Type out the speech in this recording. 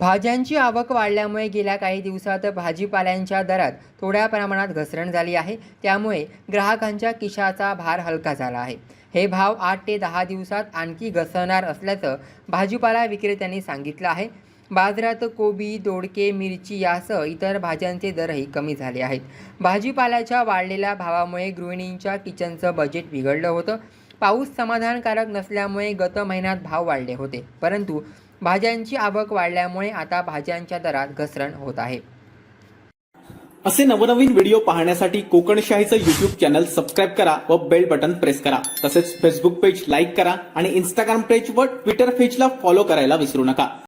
भाज्यांची आवक वाढल्यामुळे गेल्या काही दिवसात भाजीपाल्यांच्या दरात थोड्या प्रमाणात घसरण झाली आहे. त्यामुळे ग्राहकांच्या किशाचा भार हलका झाला आहे. हे भाव आठ ते दहा दिवसात आणखी घसरणार असल्याचं भाजीपाला विक्रेत्यांनी सांगितलं आहे. बाजारात कोबी दोडके मिरची यासह इतर भाज्यांचे दरही कमी झाले आहेत. भाजीपाल्याच्या वाढलेल्या भावामुळे गृहिणींच्या किचनचं बजेट बिघडलं होतं. पाऊस समाधानकारक नसल्यामुळे गत महिन्यात भाव वाढले होते. परंतु भाज्यांची आवक वाढल्यामुळे आता भाज्यांच्या दरात घसरण होत आहे. असे नवनवीन व्हिडिओ पाहण्यासाठी कोकणशाहीचं युट्यूब चॅनल सबस्क्राईब करा व बेल बटन प्रेस करा. तसेच फेसबुक पेज लाईक करा आणि इंस्टाग्राम पेज व ट्विटर पेजला फॉलो करायला विसरू नका.